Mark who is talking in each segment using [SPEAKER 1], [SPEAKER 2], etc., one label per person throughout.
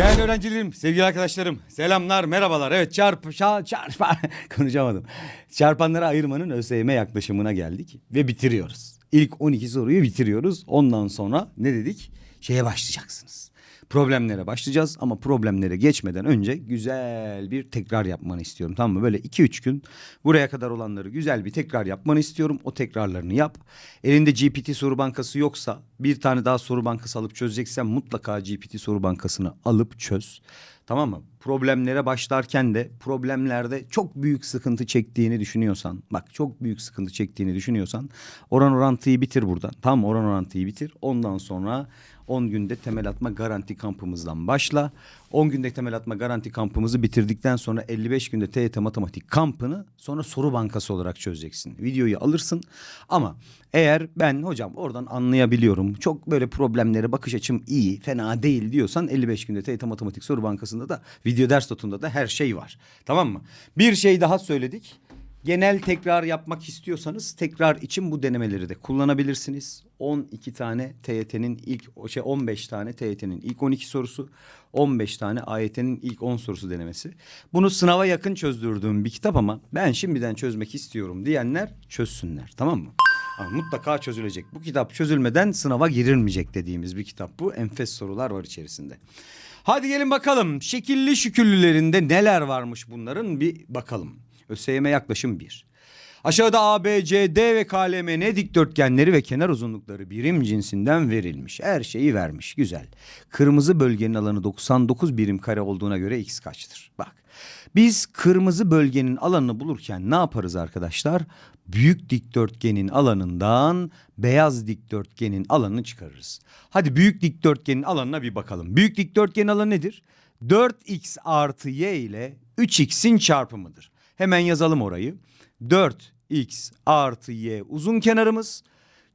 [SPEAKER 1] Değerli öğrencilerim, sevgili arkadaşlarım, selamlar, merhabalar. Evet çarp, şa, çarp, konuşamadım. Çarpanları ayırmanın ÖSYM yaklaşımına geldik ve bitiriyoruz. İlk 12 soruyu bitiriyoruz. Ondan sonra ne dedik? Şeye başlayacaksınız. Problemlere başlayacağız ama problemlere geçmeden önce güzel bir tekrar yapmanı istiyorum. Tamam mı? Böyle 2-3 gün buraya kadar olanları güzel bir tekrar yapmanı istiyorum. O tekrarlarını yap. Elinde GPT soru bankası yoksa bir tane daha soru bankası alıp çözeceksen mutlaka GPT soru bankasını alıp çöz. Tamam mı? Problemlere başlarken de problemlerde çok büyük sıkıntı çektiğini düşünüyorsan bak çok büyük sıkıntı çektiğini düşünüyorsan oran orantıyı bitir buradan. Mı? oran orantıyı bitir. Ondan sonra 10 günde temel atma garanti kampımızdan başla. 10 günde temel atma garanti kampımızı bitirdikten sonra 55 günde TYT matematik kampını sonra soru bankası olarak çözeceksin. Videoyu alırsın ama eğer ben hocam oradan anlayabiliyorum çok böyle problemlere bakış açım iyi fena değil diyorsan 55 günde TYT matematik soru bankasında da video ders notunda da her şey var. Tamam mı? Bir şey daha söyledik. Genel tekrar yapmak istiyorsanız tekrar için bu denemeleri de kullanabilirsiniz. 12 tane TYT'nin ilk şey 15 tane TYT'nin ilk 12 sorusu, 15 tane AYT'nin ilk 10 sorusu denemesi. Bunu sınava yakın çözdürdüğüm bir kitap ama ben şimdiden çözmek istiyorum diyenler çözsünler tamam mı? Ama mutlaka çözülecek. Bu kitap çözülmeden sınava girilmeyecek dediğimiz bir kitap bu. Enfes sorular var içerisinde. Hadi gelin bakalım. Şekilli şüküllülerinde neler varmış bunların bir bakalım. ÖSYM yaklaşım bir. Aşağıda A, B, C, D ve KLMN dikdörtgenleri ve kenar uzunlukları birim cinsinden verilmiş. Her şeyi vermiş. Güzel. Kırmızı bölgenin alanı 99 birim kare olduğuna göre x kaçtır? Bak. Biz kırmızı bölgenin alanını bulurken ne yaparız arkadaşlar? Büyük dikdörtgenin alanından beyaz dikdörtgenin alanını çıkarırız. Hadi büyük dikdörtgenin alanına bir bakalım. Büyük dikdörtgenin alanı nedir? 4x artı y ile 3x'in çarpımıdır. Hemen yazalım orayı. 4x artı y uzun kenarımız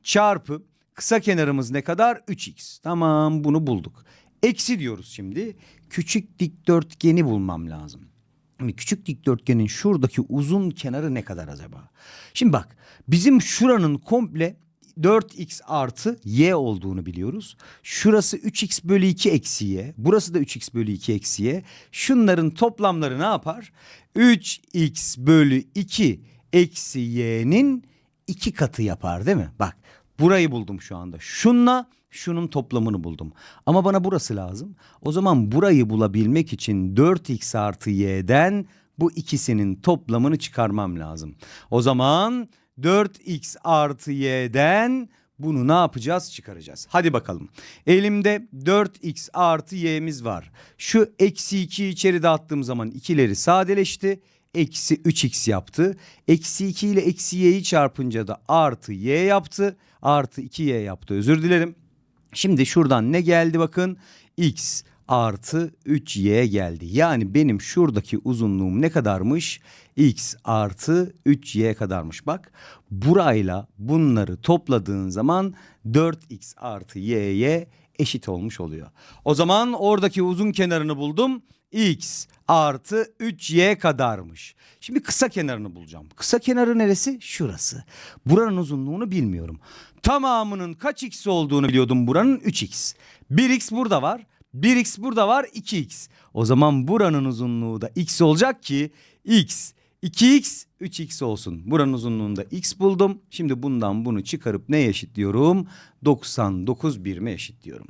[SPEAKER 1] çarpı kısa kenarımız ne kadar? 3x. Tamam bunu bulduk. Eksi diyoruz şimdi. Küçük dikdörtgeni bulmam lazım. Şimdi küçük dikdörtgenin şuradaki uzun kenarı ne kadar acaba? Şimdi bak bizim şuranın komple 4x artı y olduğunu biliyoruz. Şurası 3x bölü 2 eksi y. Burası da 3x bölü 2 eksi y. Şunların toplamları ne yapar? 3x bölü 2 eksi y'nin iki katı yapar değil mi? Bak burayı buldum şu anda. Şunla şunun toplamını buldum. Ama bana burası lazım. O zaman burayı bulabilmek için 4x artı y'den bu ikisinin toplamını çıkarmam lazım. O zaman 4x artı y'den bunu ne yapacağız? Çıkaracağız. Hadi bakalım. Elimde 4x artı y'miz var. Şu eksi 2'yi içeri dağıttığım zaman ikileri sadeleşti. Eksi 3x yaptı. Eksi 2 ile eksi y'yi çarpınca da artı y yaptı. Artı 2y yaptı özür dilerim. Şimdi şuradan ne geldi bakın? X artı 3y geldi. Yani benim şuradaki uzunluğum ne kadarmış? X artı 3y kadarmış. Bak burayla bunları topladığın zaman 4x artı y'ye eşit olmuş oluyor. O zaman oradaki uzun kenarını buldum. X artı 3y kadarmış. Şimdi kısa kenarını bulacağım. Kısa kenarı neresi? Şurası. Buranın uzunluğunu bilmiyorum. Tamamının kaç x olduğunu biliyordum buranın 3x. 1x burada var. 1x burada var 2x. O zaman buranın uzunluğu da x olacak ki x 2x 3x olsun. Buranın uzunluğunda x buldum. Şimdi bundan bunu çıkarıp neye eşitliyorum? 99 birime eşitliyorum.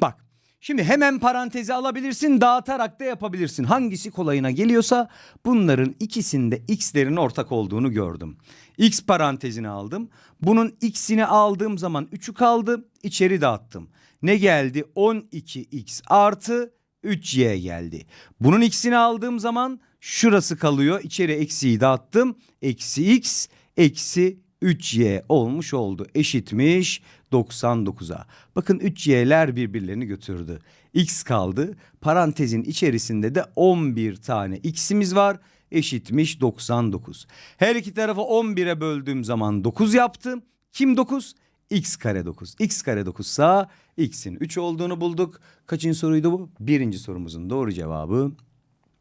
[SPEAKER 1] Bak Şimdi hemen parantezi alabilirsin, dağıtarak da yapabilirsin. Hangisi kolayına geliyorsa bunların ikisinde x'lerin ortak olduğunu gördüm. X parantezini aldım. Bunun x'ini aldığım zaman 3'ü kaldı. içeri dağıttım. Ne geldi? 12x artı 3y geldi. Bunun x'ini aldığım zaman şurası kalıyor. İçeri eksiyi dağıttım. Eksi x eksi 3y olmuş oldu. Eşitmiş 99'a. Bakın 3y'ler birbirlerini götürdü. X kaldı. Parantezin içerisinde de 11 tane x'imiz var. Eşitmiş 99. Her iki tarafı 11'e böldüğüm zaman 9 yaptı. Kim 9? x kare 9. x kare 9 sa x'in 3 olduğunu bulduk. Kaçıncı soruydu bu? Birinci sorumuzun doğru cevabı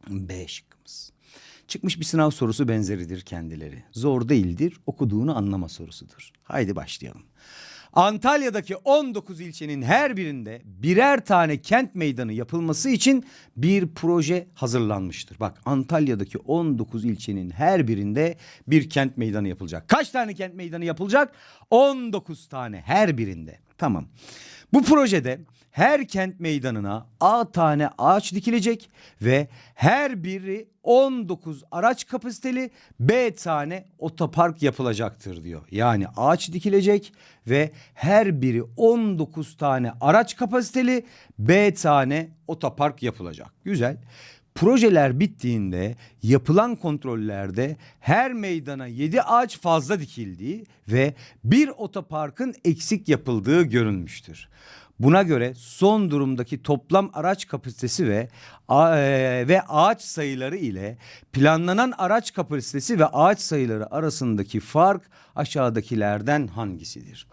[SPEAKER 1] B şıkkımız. Çıkmış bir sınav sorusu benzeridir kendileri. Zor değildir, okuduğunu anlama sorusudur. Haydi başlayalım. Antalya'daki 19 ilçenin her birinde birer tane kent meydanı yapılması için bir proje hazırlanmıştır. Bak Antalya'daki 19 ilçenin her birinde bir kent meydanı yapılacak. Kaç tane kent meydanı yapılacak? 19 tane her birinde. Tamam. Bu projede her kent meydanına A tane ağaç dikilecek ve her biri 19 araç kapasiteli B tane otopark yapılacaktır diyor. Yani ağaç dikilecek ve her biri 19 tane araç kapasiteli B tane otopark yapılacak. Güzel. Projeler bittiğinde yapılan kontrollerde her meydana 7 ağaç fazla dikildiği ve bir otoparkın eksik yapıldığı görünmüştür. Buna göre son durumdaki toplam araç kapasitesi ve eee, ve ağaç sayıları ile planlanan araç kapasitesi ve ağaç sayıları arasındaki fark aşağıdakilerden hangisidir?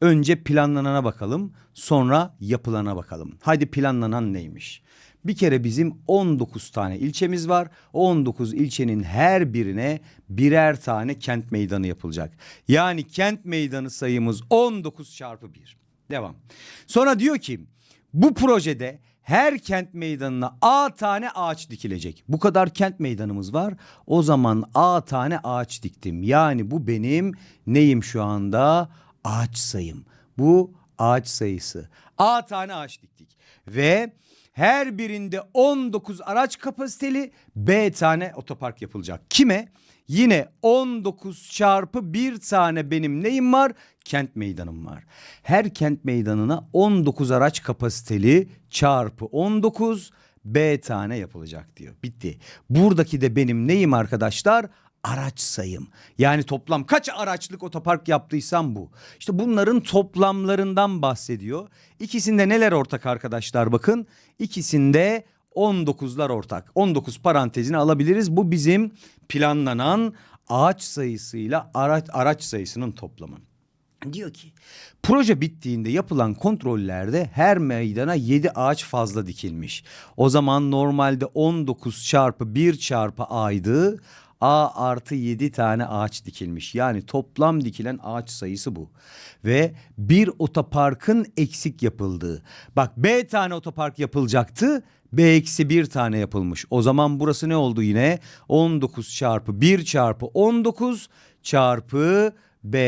[SPEAKER 1] Önce planlanana bakalım, sonra yapılana bakalım. Haydi planlanan neymiş? Bir kere bizim 19 tane ilçemiz var. O 19 ilçenin her birine birer tane kent meydanı yapılacak. Yani kent meydanı sayımız 19 çarpı 1. Devam. Sonra diyor ki bu projede her kent meydanına A tane ağaç dikilecek. Bu kadar kent meydanımız var. O zaman A tane ağaç diktim. Yani bu benim neyim şu anda? Ağaç sayım. Bu ağaç sayısı. A tane ağaç diktik. Ve her birinde 19 araç kapasiteli B tane otopark yapılacak. Kime? Yine 19 çarpı bir tane benim neyim var? Kent meydanım var. Her kent meydanına 19 araç kapasiteli çarpı 19 B tane yapılacak diyor. Bitti. Buradaki de benim neyim arkadaşlar? Araç sayım. Yani toplam kaç araçlık otopark yaptıysam bu. İşte bunların toplamlarından bahsediyor. İkisinde neler ortak arkadaşlar bakın. İkisinde 19'lar ortak. 19 parantezini alabiliriz. Bu bizim planlanan ağaç sayısıyla araç, araç sayısının toplamı. Diyor ki proje bittiğinde yapılan kontrollerde her meydana 7 ağaç fazla dikilmiş. O zaman normalde 19 çarpı 1 çarpı A'ydı. A artı 7 tane ağaç dikilmiş. Yani toplam dikilen ağaç sayısı bu. Ve bir otoparkın eksik yapıldığı. Bak B tane otopark yapılacaktı. B eksi 1 tane yapılmış. O zaman burası ne oldu yine? 19 çarpı 1 çarpı 19 çarpı B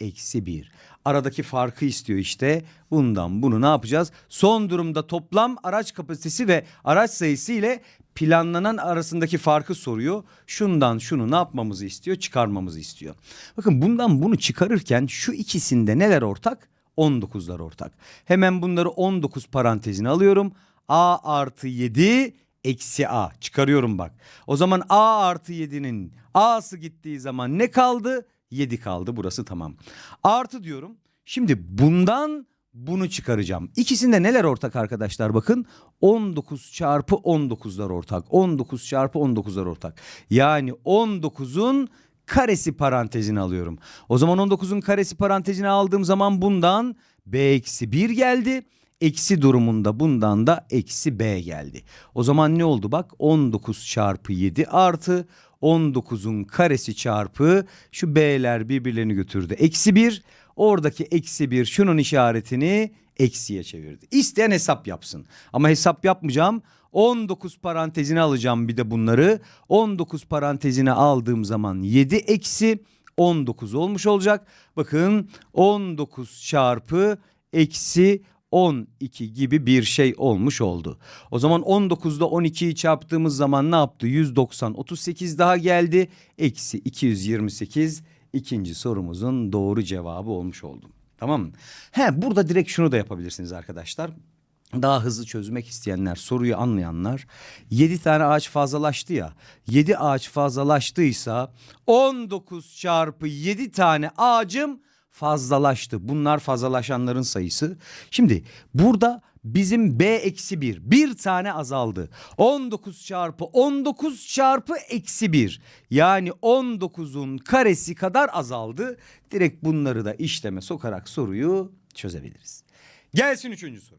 [SPEAKER 1] eksi 1. Aradaki farkı istiyor işte. Bundan bunu ne yapacağız? Son durumda toplam araç kapasitesi ve araç sayısı ile planlanan arasındaki farkı soruyor. Şundan şunu ne yapmamızı istiyor? Çıkarmamızı istiyor. Bakın bundan bunu çıkarırken şu ikisinde neler ortak? 19'lar ortak. Hemen bunları 19 parantezine alıyorum. A artı 7 eksi A çıkarıyorum bak. O zaman A artı 7'nin A'sı gittiği zaman ne kaldı? 7 kaldı burası tamam. Artı diyorum. Şimdi bundan bunu çıkaracağım. İkisinde neler ortak arkadaşlar bakın. 19 çarpı 19'lar ortak. 19 çarpı 19'lar ortak. Yani 19'un karesi parantezini alıyorum. O zaman 19'un karesi parantezini aldığım zaman bundan b eksi 1 geldi. Eksi durumunda bundan da eksi b geldi. O zaman ne oldu bak 19 çarpı 7 artı 19'un karesi çarpı şu b'ler birbirlerini götürdü. Eksi 1 oradaki eksi 1 şunun işaretini eksiye çevirdi. İsteyen hesap yapsın ama hesap yapmayacağım. 19 parantezine alacağım bir de bunları. 19 parantezine aldığım zaman 7 eksi 19 olmuş olacak. Bakın 19 çarpı eksi 12 gibi bir şey olmuş oldu. O zaman 19'da 12'yi çarptığımız zaman ne yaptı? 190 38 daha geldi. Eksi 228 ikinci sorumuzun doğru cevabı olmuş oldu. Tamam mı? He burada direkt şunu da yapabilirsiniz arkadaşlar. Daha hızlı çözmek isteyenler, soruyu anlayanlar 7 tane ağaç fazlalaştı ya. 7 ağaç fazlalaştıysa 19 çarpı 7 tane ağacım fazlalaştı. Bunlar fazlalaşanların sayısı. Şimdi burada bizim B eksi 1 bir tane azaldı. 19 çarpı 19 çarpı eksi 1 yani 19'un karesi kadar azaldı. Direkt bunları da işleme sokarak soruyu çözebiliriz. Gelsin üçüncü soru.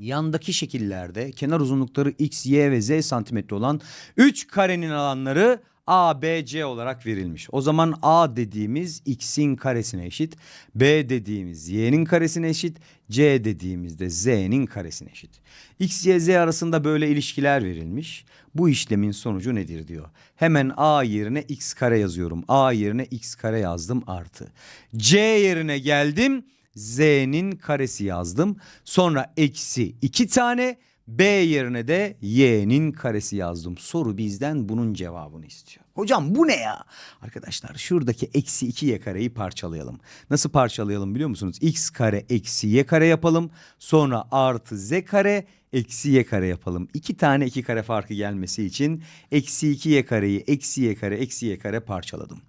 [SPEAKER 1] Yandaki şekillerde kenar uzunlukları x, y ve z santimetre olan 3 karenin alanları A, B, C olarak verilmiş. O zaman A dediğimiz x'in karesine eşit. B dediğimiz y'nin karesine eşit. C dediğimizde z'nin karesine eşit. X, Y, Z arasında böyle ilişkiler verilmiş. Bu işlemin sonucu nedir diyor. Hemen A yerine x kare yazıyorum. A yerine x kare yazdım artı. C yerine geldim. Z'nin karesi yazdım. Sonra eksi iki tane B yerine de y'nin karesi yazdım. Soru bizden bunun cevabını istiyor. Hocam bu ne ya? Arkadaşlar şuradaki eksi 2y kareyi parçalayalım. Nasıl parçalayalım biliyor musunuz? x kare eksi y kare yapalım. Sonra artı z kare eksi y kare yapalım. İki tane iki kare farkı gelmesi için eksi 2 y kareyi eksi y kare eksi y kare parçaladım.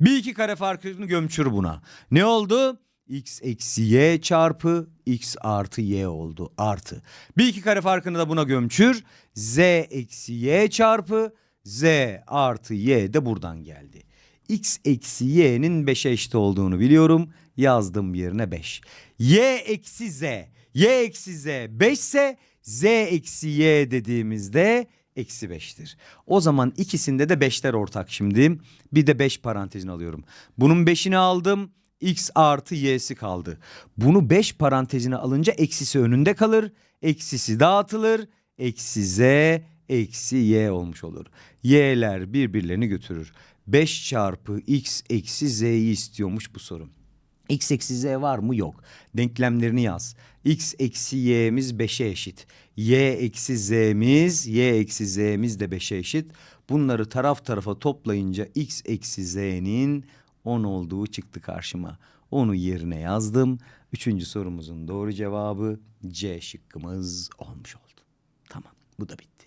[SPEAKER 1] Bir iki kare farkını gömçür buna. Ne oldu? X eksi y çarpı x artı y oldu artı. Bir iki kare farkını da buna gömçür. z eksi y çarpı z artı y de buradan geldi. x eksi y'nin 5'e eşit olduğunu biliyorum. Yazdım yerine 5. y eksi z. y eksi z 5 ise z eksi y dediğimizde eksi 5'tir. O zaman ikisinde de 5'ler ortak şimdi. Bir de 5 parantezini alıyorum. Bunun 5'ini aldım x artı y'si kaldı. Bunu 5 parantezine alınca eksisi önünde kalır. Eksisi dağıtılır. Eksi z eksi y olmuş olur. Y'ler birbirlerini götürür. 5 çarpı x eksi z'yi istiyormuş bu soru. X eksi z var mı? Yok. Denklemlerini yaz. X eksi y'miz 5'e eşit. Y eksi z'miz, y eksi z'miz de 5'e eşit. Bunları taraf tarafa toplayınca x eksi z'nin 10 olduğu çıktı karşıma. Onu yerine yazdım. Üçüncü sorumuzun doğru cevabı C şıkkımız olmuş oldu. Tamam bu da bitti.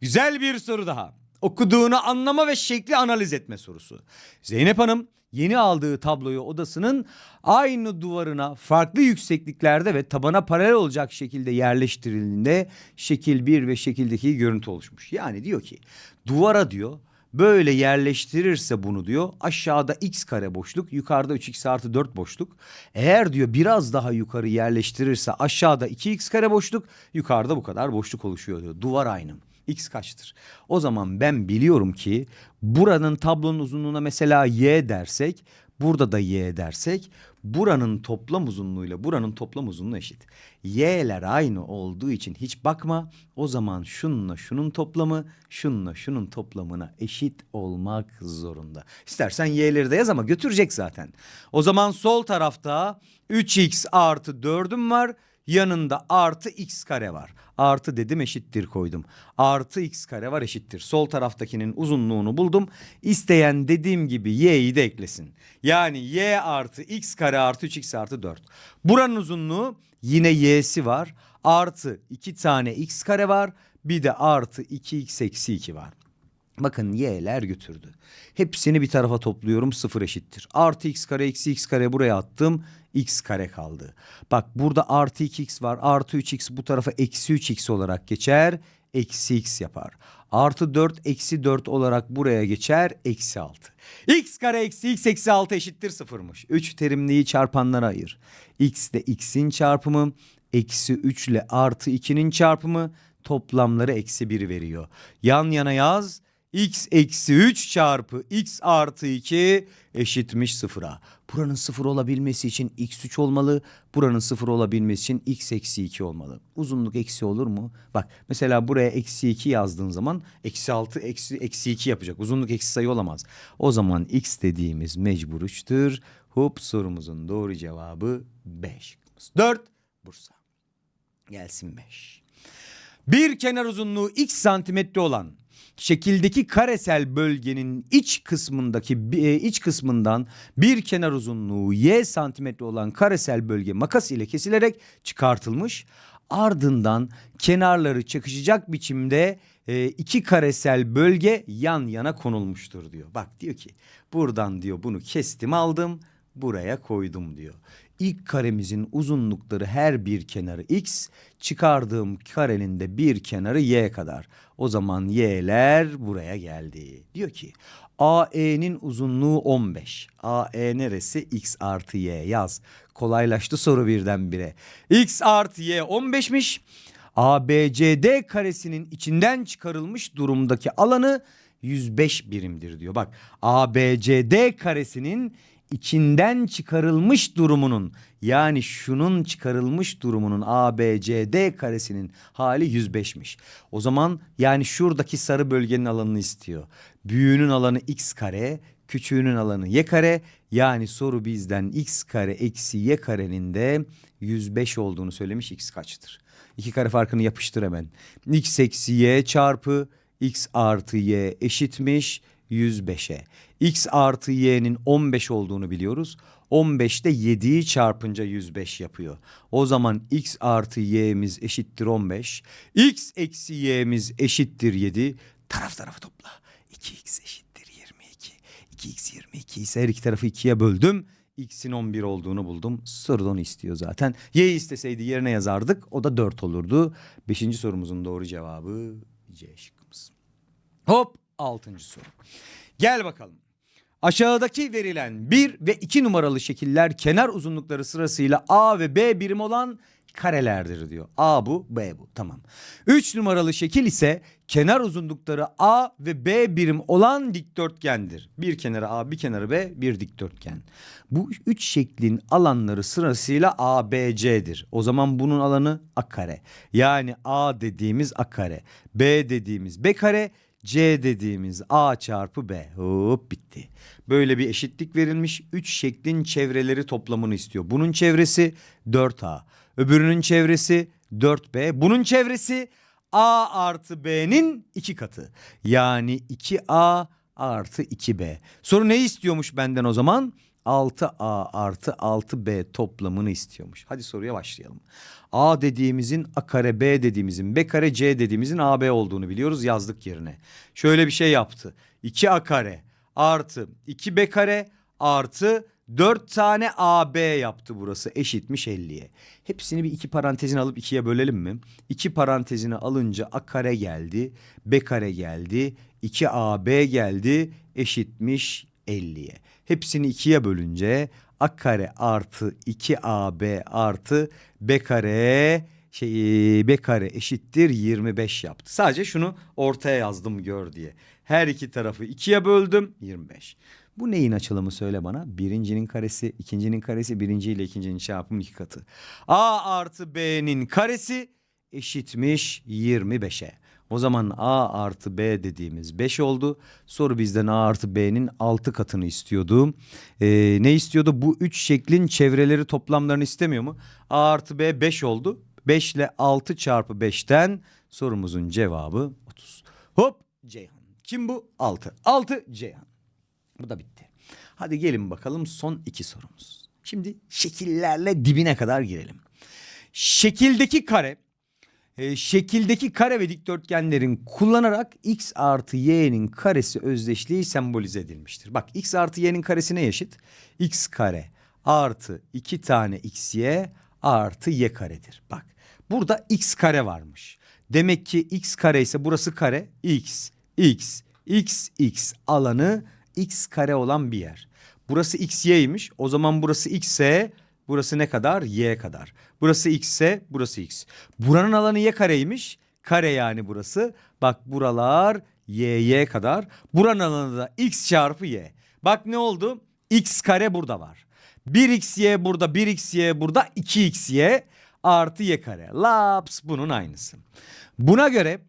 [SPEAKER 1] Güzel bir soru daha. Okuduğunu anlama ve şekli analiz etme sorusu. Zeynep Hanım yeni aldığı tabloyu odasının aynı duvarına farklı yüksekliklerde ve tabana paralel olacak şekilde yerleştirildiğinde şekil 1 ve şekildeki görüntü oluşmuş. Yani diyor ki duvara diyor böyle yerleştirirse bunu diyor aşağıda x kare boşluk yukarıda 3x artı 4 boşluk. Eğer diyor biraz daha yukarı yerleştirirse aşağıda 2x kare boşluk yukarıda bu kadar boşluk oluşuyor diyor. Duvar aynı. X kaçtır? O zaman ben biliyorum ki buranın tablonun uzunluğuna mesela y dersek burada da y dersek buranın toplam uzunluğuyla buranın toplam uzunluğu eşit. Y'ler aynı olduğu için hiç bakma. O zaman şununla şunun toplamı şununla şunun toplamına eşit olmak zorunda. İstersen y'leri de yaz ama götürecek zaten. O zaman sol tarafta 3x artı 4'üm var. Yanında artı x kare var. Artı dedim eşittir koydum. Artı x kare var eşittir. Sol taraftakinin uzunluğunu buldum. İsteyen dediğim gibi y'yi de eklesin. Yani y artı x kare artı 3x artı 4. Buranın uzunluğu yine y'si var. Artı 2 tane x kare var. Bir de artı 2x eksi 2 var. Bakın y'ler götürdü. Hepsini bir tarafa topluyorum sıfır eşittir. Artı x kare eksi x kare buraya attım. X kare kaldı. Bak burada artı 2x var. Artı 3x bu tarafa eksi 3x olarak geçer. Eksi x yapar. Artı 4 eksi 4 olarak buraya geçer. Eksi 6. x kare eksi x eksi 6 eşittir sıfırmış. 3 terimliği çarpanlara ayır. x de x'in çarpımı. Eksi 3 ile artı 2'nin çarpımı toplamları eksi 1 veriyor. Yan yana yaz x eksi 3 çarpı x artı 2 eşitmiş sıfıra. Buranın sıfır olabilmesi için x 3 olmalı. Buranın sıfır olabilmesi için x eksi 2 olmalı. Uzunluk eksi olur mu? Bak mesela buraya eksi 2 yazdığın zaman eksi 6 eksi, eksi 2 yapacak. Uzunluk eksi sayı olamaz. O zaman x dediğimiz mecbur 3'tür. Hop sorumuzun doğru cevabı 5. 4 Bursa. Gelsin 5. Bir kenar uzunluğu x santimetre olan şekildeki karesel bölgenin iç kısmındaki e, iç kısmından bir kenar uzunluğu y santimetre olan karesel bölge makas ile kesilerek çıkartılmış. Ardından kenarları çakışacak biçimde e, iki karesel bölge yan yana konulmuştur diyor. Bak diyor ki buradan diyor bunu kestim aldım buraya koydum diyor. İlk karemizin uzunlukları her bir kenarı x, çıkardığım karenin de bir kenarı y kadar. O zaman y'ler buraya geldi. Diyor ki AE'nin uzunluğu 15. AE neresi? X artı y yaz. Kolaylaştı soru birdenbire. X artı y 15'miş. ABCD karesinin içinden çıkarılmış durumdaki alanı 105 birimdir diyor. Bak ABCD karesinin içinden çıkarılmış durumunun yani şunun çıkarılmış durumunun ABCD karesinin hali 105'miş. O zaman yani şuradaki sarı bölgenin alanını istiyor. Büyüğünün alanı x kare, küçüğünün alanı y kare. Yani soru bizden x kare eksi y karenin de 105 olduğunu söylemiş x kaçtır? İki kare farkını yapıştır hemen. x eksi y çarpı x artı y eşitmiş 105'e. x artı y'nin 15 olduğunu biliyoruz. 15 de 7'yi çarpınca 105 yapıyor. O zaman x artı y'miz eşittir 15. x eksi y'miz eşittir 7. Taraf tarafa topla. 2x eşittir 22. 2x 22 ise her iki tarafı 2'ye böldüm. X'in 11 olduğunu buldum. Soru onu istiyor zaten. Y isteseydi yerine yazardık. O da 4 olurdu. Beşinci sorumuzun doğru cevabı C şıkkımız. Hop altıncı soru. Gel bakalım. Aşağıdaki verilen 1 ve 2 numaralı şekiller kenar uzunlukları sırasıyla A ve B birim olan karelerdir diyor. A bu, B bu. Tamam. 3 numaralı şekil ise kenar uzunlukları A ve B birim olan dikdörtgendir. Bir kenarı A, bir kenarı B, bir dikdörtgen. Bu üç şeklin alanları sırasıyla A, B, C'dir. O zaman bunun alanı A kare. Yani A dediğimiz A kare, B dediğimiz B kare, C dediğimiz A çarpı B. Hop bitti. Böyle bir eşitlik verilmiş. Üç şeklin çevreleri toplamını istiyor. Bunun çevresi 4A. Öbürünün çevresi 4B. Bunun çevresi A artı B'nin iki katı. Yani 2A artı 2B. Soru ne istiyormuş benden o zaman? 6A artı 6B toplamını istiyormuş. Hadi soruya başlayalım. A dediğimizin A kare B dediğimizin B kare C dediğimizin AB olduğunu biliyoruz yazdık yerine. Şöyle bir şey yaptı. 2A kare artı 2B kare artı 4 tane AB yaptı burası eşitmiş 50'ye. Hepsini bir iki parantezine alıp ikiye bölelim mi? İki parantezine alınca A kare geldi, B kare geldi, 2AB geldi eşitmiş 50'ye. Hepsini ikiye bölünce A kare artı 2AB artı B kare şey B kare eşittir 25 yaptı. Sadece şunu ortaya yazdım gör diye. Her iki tarafı ikiye böldüm 25. Bu neyin açılımı söyle bana? Birincinin karesi, ikincinin karesi, birinci ile ikincinin çarpımı iki katı. A artı B'nin karesi eşitmiş 25'e. O zaman A artı B dediğimiz 5 oldu. Soru bizden A artı B'nin 6 katını istiyordu. Ee, ne istiyordu? Bu 3 şeklin çevreleri toplamlarını istemiyor mu? A artı B 5 oldu. 5 ile 6 çarpı 5'ten sorumuzun cevabı 30. Hop Ceyhan. Kim bu? 6. 6 Ceyhan. Bu da bitti. Hadi gelin bakalım son iki sorumuz. Şimdi şekillerle dibine kadar girelim. Şekildeki kare, e, şekildeki kare ve dikdörtgenlerin kullanarak x artı y'nin karesi özdeşliği sembolize edilmiştir. Bak x artı y'nin karesi ne eşit? x kare artı 2 tane xy artı y karedir. Bak burada x kare varmış. Demek ki x kare ise burası kare x, x, x, x alanı x kare olan bir yer. Burası x y'ymiş. O zaman burası x ise burası ne kadar? Y kadar. Burası x ise burası x. Buranın alanı y kareymiş. Kare yani burası. Bak buralar y y kadar. Buranın alanı da x çarpı y. Bak ne oldu? x kare burada var. 1xy burada, 1xy burada, 2xy artı y kare. Laps bunun aynısı. Buna göre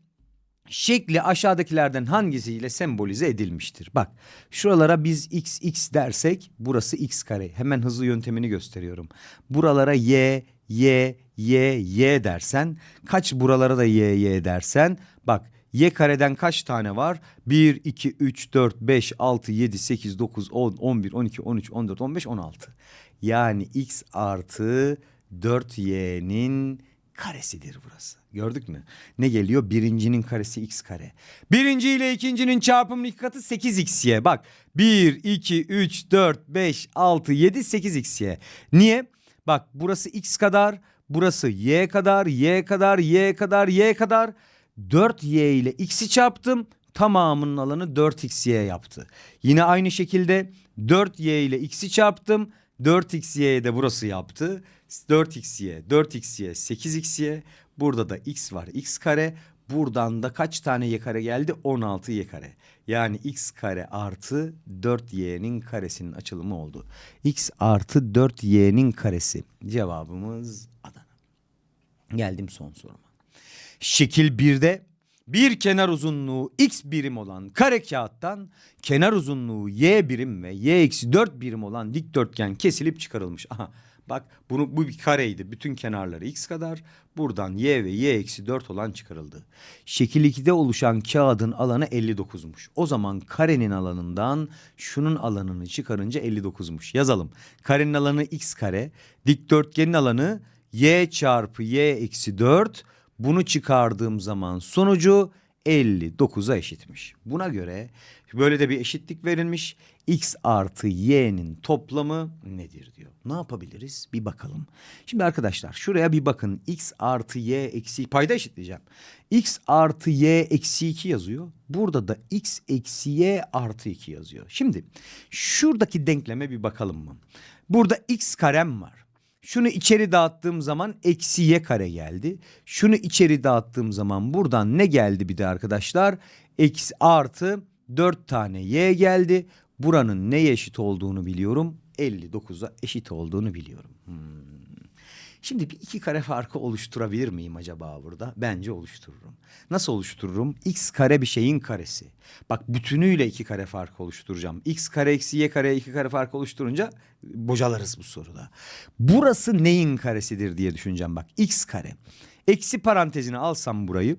[SPEAKER 1] şekli aşağıdakilerden hangisiyle sembolize edilmiştir? Bak şuralara biz x x dersek burası x kare. Hemen hızlı yöntemini gösteriyorum. Buralara y y y y dersen kaç buralara da y y dersen bak y kareden kaç tane var? 1 2 3 4 5 6 7 8 9 10 11 12 13 14 15 16. Yani x artı 4y'nin karesidir burası. Gördük mü? Ne geliyor? Birincinin karesi x kare. Birinci ile ikincinin çarpımının iki katı 8xy. Bak 1, 2, 3, 4, 5, 6, 7, 8xy. Niye? Bak burası x kadar, burası y kadar, y kadar, y kadar, y kadar. 4y ile x'i çarptım. Tamamının alanı 4xy yaptı. Yine aynı şekilde 4y ile x'i çarptım. 4xy de burası yaptı. 4xy, 4xy, 8xy. Burada da x var x kare. Buradan da kaç tane y kare geldi? 16 y kare. Yani x kare artı 4y'nin karesinin açılımı oldu. x artı 4y'nin karesi. Cevabımız Adana. Geldim son soruma. Şekil 1'de bir kenar uzunluğu x birim olan kare kağıttan kenar uzunluğu y birim ve y eksi 4 birim olan dikdörtgen kesilip çıkarılmış. Aha bak bunu bu bir kareydi. Bütün kenarları x kadar. Buradan y ve y eksi 4 olan çıkarıldı. Şekil 2'de oluşan kağıdın alanı 59'muş. O zaman karenin alanından şunun alanını çıkarınca 59'muş. Yazalım. Karenin alanı x kare. Dikdörtgenin alanı y çarpı y eksi 4. Bunu çıkardığım zaman sonucu 59'a eşitmiş. Buna göre böyle de bir eşitlik verilmiş. X artı y'nin toplamı nedir diyor. Ne yapabiliriz? Bir bakalım. Şimdi arkadaşlar şuraya bir bakın. X artı y eksi payda eşitleyeceğim. X artı y eksi 2 yazıyor. Burada da x eksi y artı 2 yazıyor. Şimdi şuradaki denkleme bir bakalım mı? Burada x karem var. Şunu içeri dağıttığım zaman eksi y kare geldi. Şunu içeri dağıttığım zaman buradan ne geldi bir de arkadaşlar? Eksi artı 4 tane y geldi. Buranın neye eşit olduğunu biliyorum. 59'a eşit olduğunu biliyorum. Hmm. Şimdi bir iki kare farkı oluşturabilir miyim acaba burada? Bence oluştururum. Nasıl oluştururum? X kare bir şeyin karesi. Bak bütünüyle iki kare farkı oluşturacağım. X kare eksi y kare iki kare farkı oluşturunca bocalarız bu soruda. Burası neyin karesidir diye düşüneceğim bak. X kare. Eksi parantezine alsam burayı.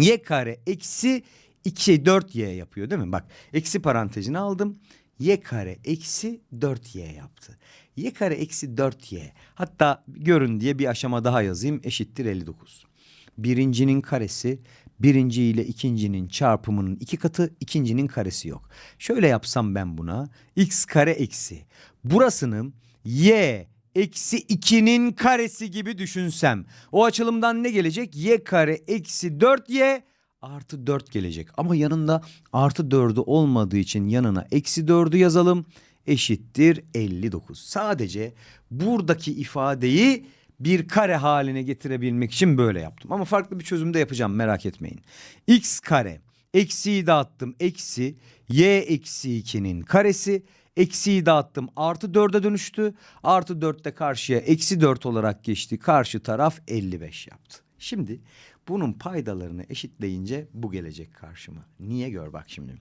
[SPEAKER 1] Y kare eksi 2 4y yapıyor değil mi? Bak eksi parantezini aldım. Y kare eksi 4y yaptı. Y kare eksi 4y. Hatta görün diye bir aşama daha yazayım. Eşittir 59. Birincinin karesi birinci ile ikincinin çarpımının iki katı ikincinin karesi yok. Şöyle yapsam ben buna x kare eksi. Burasını y eksi 2'nin karesi gibi düşünsem. O açılımdan ne gelecek? y kare eksi 4y artı 4 gelecek. Ama yanında artı 4'ü olmadığı için yanına eksi 4'ü yazalım. Eşittir 59. Sadece buradaki ifadeyi bir kare haline getirebilmek için böyle yaptım. Ama farklı bir çözüm de yapacağım merak etmeyin. x kare eksiyi dağıttım eksi y eksi 2'nin karesi Eksiyi dağıttım artı 4'e dönüştü. Artı 4 de karşıya eksi 4 olarak geçti. Karşı taraf 55 yaptı. Şimdi bunun paydalarını eşitleyince bu gelecek karşıma. Niye gör bak şimdi.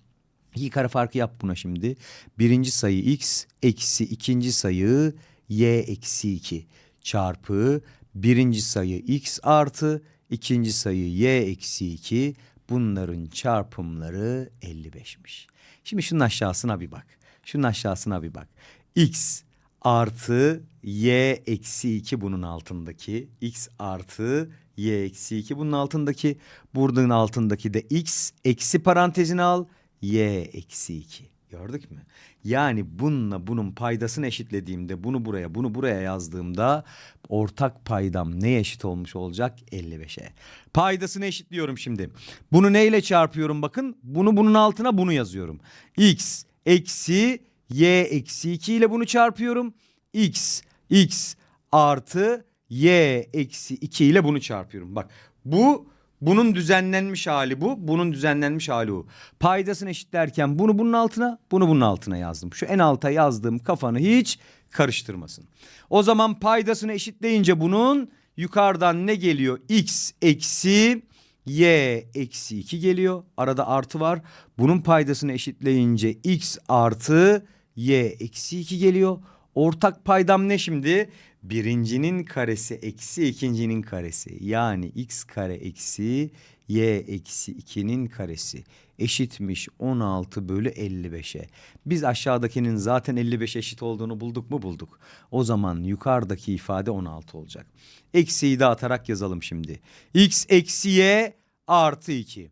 [SPEAKER 1] İki kare farkı yap buna şimdi. Birinci sayı x eksi ikinci sayı y eksi 2 çarpı birinci sayı x artı ikinci sayı y eksi 2 bunların çarpımları 55'miş. Şimdi şunun aşağısına bir bak. Şunun aşağısına bir bak. X artı y eksi 2 bunun altındaki. X artı y eksi 2 bunun altındaki. Buradan altındaki de x eksi parantezini al. y eksi 2. Gördük mü? Yani bununla bunun paydasını eşitlediğimde bunu buraya bunu buraya yazdığımda ortak paydam ne eşit olmuş olacak? 55'e. Paydasını eşitliyorum şimdi. Bunu neyle çarpıyorum bakın. Bunu bunun altına bunu yazıyorum. X eksi y eksi 2 ile bunu çarpıyorum. X x artı y eksi 2 ile bunu çarpıyorum. Bak bu bunun düzenlenmiş hali bu. Bunun düzenlenmiş hali bu. Paydasını eşitlerken bunu bunun altına bunu bunun altına yazdım. Şu en alta yazdığım kafanı hiç karıştırmasın. O zaman paydasını eşitleyince bunun yukarıdan ne geliyor? X eksi y eksi 2 geliyor. Arada artı var. Bunun paydasını eşitleyince x artı y eksi 2 geliyor. Ortak paydam ne şimdi? Birincinin karesi eksi ikincinin karesi. Yani x kare eksi y eksi 2'nin karesi eşitmiş 16 bölü 55'e. Biz aşağıdakinin zaten 55 eşit olduğunu bulduk mu bulduk. O zaman yukarıdaki ifade 16 olacak. Eksiyi dağıtarak yazalım şimdi. x eksi y artı 2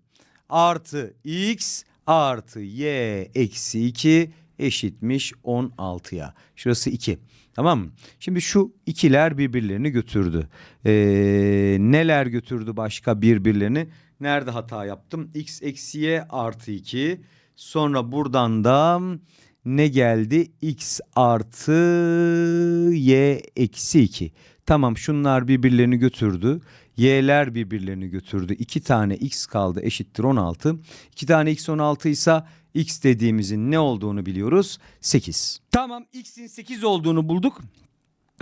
[SPEAKER 1] artı x artı y eksi 2 eşitmiş 16'ya. Şurası 2. Tamam mı? Şimdi şu ikiler birbirlerini götürdü. Ee, neler götürdü başka birbirlerini? Nerede hata yaptım? X eksi y artı 2. Sonra buradan da ne geldi? X artı y eksi 2. Tamam şunlar birbirlerini götürdü. Y'ler birbirlerini götürdü. 2 tane x kaldı eşittir 16. 2 tane x 16 ise x dediğimizin ne olduğunu biliyoruz. 8. Tamam x'in 8 olduğunu bulduk.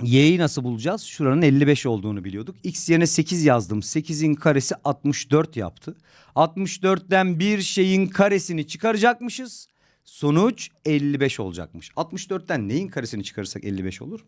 [SPEAKER 1] Y'yi nasıl bulacağız? Şuranın 55 olduğunu biliyorduk. X yerine 8 yazdım. 8'in karesi 64 yaptı. 64'ten bir şeyin karesini çıkaracakmışız. Sonuç 55 olacakmış. 64'ten neyin karesini çıkarırsak 55 olur?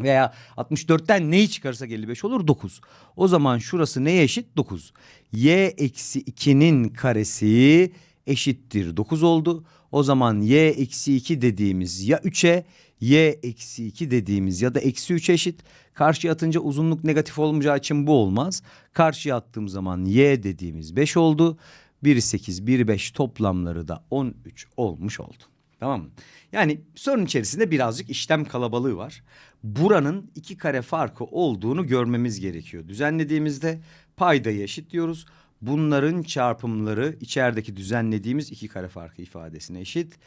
[SPEAKER 1] Veya 64'ten neyi çıkarırsak 55 olur? 9. O zaman şurası neye eşit? 9. Y eksi 2'nin karesi eşittir 9 oldu. O zaman y eksi 2 dediğimiz ya 3'e y eksi 2 dediğimiz ya da eksi 3'e eşit. Karşıya atınca uzunluk negatif olmayacağı için bu olmaz. Karşıya attığım zaman y dediğimiz 5 oldu. 1 8 1 5 toplamları da 13 olmuş oldu. Tamam mı? Yani sorun içerisinde birazcık işlem kalabalığı var. Buranın iki kare farkı olduğunu görmemiz gerekiyor. Düzenlediğimizde paydayı eşitliyoruz. Bunların çarpımları içerideki düzenlediğimiz iki kare farkı ifadesine eşit.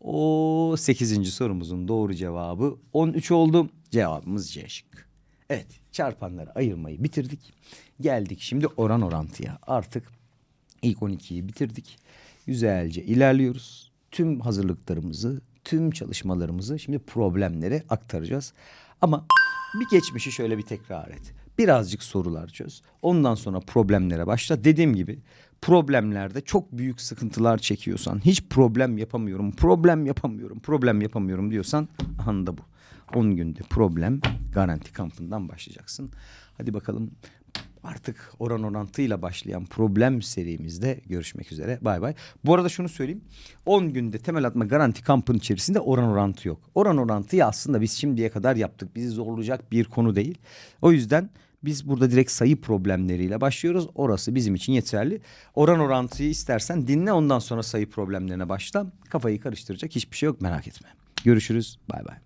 [SPEAKER 1] O 8. sorumuzun doğru cevabı 13 oldu. Cevabımız C şıkkı. Evet çarpanları ayırmayı bitirdik. Geldik şimdi oran orantıya. Artık ilk 12'yi bitirdik. Güzelce ilerliyoruz. Tüm hazırlıklarımızı, tüm çalışmalarımızı şimdi problemlere aktaracağız. Ama bir geçmişi şöyle bir tekrar et. Birazcık sorular çöz. Ondan sonra problemlere başla. Dediğim gibi problemlerde çok büyük sıkıntılar çekiyorsan, hiç problem yapamıyorum, problem yapamıyorum, problem yapamıyorum diyorsan anda bu. 10 günde problem garanti kampından başlayacaksın. Hadi bakalım artık oran orantıyla başlayan problem serimizde görüşmek üzere. Bay bay. Bu arada şunu söyleyeyim. 10 günde temel atma garanti kampın içerisinde oran orantı yok. Oran orantıyı aslında biz şimdiye kadar yaptık. Bizi zorlayacak bir konu değil. O yüzden biz burada direkt sayı problemleriyle başlıyoruz. Orası bizim için yeterli. Oran orantıyı istersen dinle ondan sonra sayı problemlerine başla. Kafayı karıştıracak hiçbir şey yok merak etme. Görüşürüz. Bay bay.